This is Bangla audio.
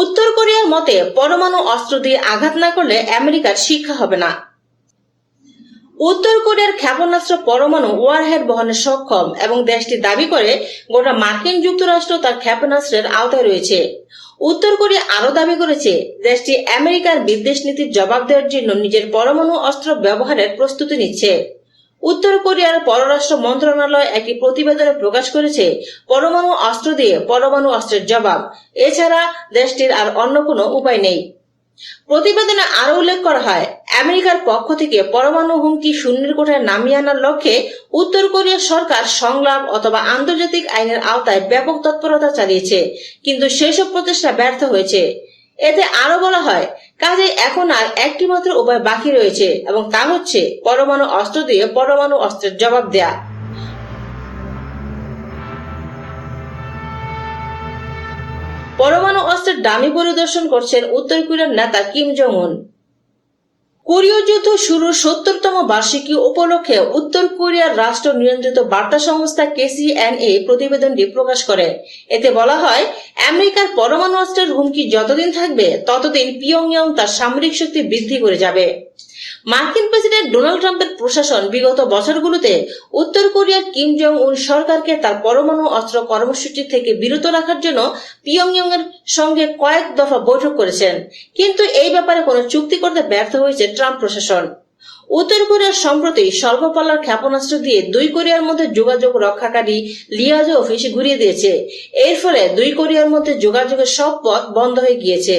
উত্তর কোরিয়ার মতে, পরমাণু অস্ত্র দিয়ে আঘাত না করলে আমেরিকার শিক্ষা হবে না। উত্তর কোরিয়ার ক্ষেপণাস্ত্র পরমাণু ওয়ারহেড বহনে সক্ষম এবং দেশটি দাবি করে, গোটা মার্কিন যুক্তরাষ্ট্র তার ক্ষেপণাস্ত্রের আওতায় রয়েছে। উত্তর কোরিয়া আরও দাবি করেছে, দেশটি আমেরিকার বিদ্বেষ নীতির জবাব দেওয়ার জন্য নিজের পরমাণু অস্ত্র ব্যবহারের প্রস্তুতি নিচ্ছে। উত্তর কোরিয়ার পররাষ্ট্র মন্ত্রণালয় একটি প্রতিবেদনে প্রকাশ করেছে, পরমাণু অস্ত্র দিয়ে পরমাণু অস্ত্রের জবাব। এছাড়া দেশটির আর অন্য কোনো উপায় নেই। প্রতিবেদনে আরও উল্লেখ করা হয়, আমেরিকার পক্ষ থেকে পরমাণু হুমকি শূন্যের কোঠায় নামিয়ে আনার লক্ষ্যে উত্তর কোরিয়ার সরকার সংলাপ অথবা আন্তর্জাতিক আইনের আওতায় ব্যাপক তৎপরতা চালিয়েছে, কিন্তু সেসব প্রচেষ্টা ব্যর্থ হয়েছে। এতে আরও বলা হয় কাজে এখন আর একটি মাত্র উপায় বাকি রয়েছে এবং তা হচ্ছে পরমাণু অস্ত্র দিয়ে পরমাণু অস্ত্রের জবাব দেয়া। পরমাণু অস্ত্রের দামি পরিদর্শন করছেন উত্তর কোরিয়ার নেতা কিম জং উন কোরীয় যুদ্ধ শুরুর সত্তরতম বার্ষিকী উপলক্ষে উত্তর কোরিয়ার রাষ্ট্র নিয়ন্ত্রিত বার্তা সংস্থা কেসিএনএ প্রতিবেদনটি প্রকাশ করে। এতে বলা হয়, আমেরিকার পরমাণু অস্ত্রের হুমকি যতদিন থাকবে, ততদিন পিয়ংইয়ং তার সামরিক শক্তি বৃদ্ধি করে যাবে। মার্কিন প্রেসিডেন্ট ডোনাল্ড ট্রাম্পের প্রশাসন বিগত বছরগুলোতে উত্তর কোরিয়ার কিম জং উন সরকারকে তার পরমাণু অস্ত্র কর্মসূচি থেকে বিরত রাখার জন্য পিয়ংইয়ং এর সঙ্গে কয়েক দফা বৈঠক করেছেন। কিন্তু এই ব্যাপারে কোনো চুক্তি করতে ব্যর্থ হয়েছে ট্রাম্প প্রশাসন। উত্তর কোরিয়ার সম্প্রতি স্বল্প পাল্লার ক্ষেপণাস্ত্র দিয়ে দুই কোরিয়ার মধ্যে যোগাযোগ রক্ষাকারী লিয়াজো অফিস ঘুরিয়ে দিয়েছে। এর ফলে দুই কোরিয়ার মধ্যে যোগাযোগের সব পথ বন্ধ হয়ে গিয়েছে।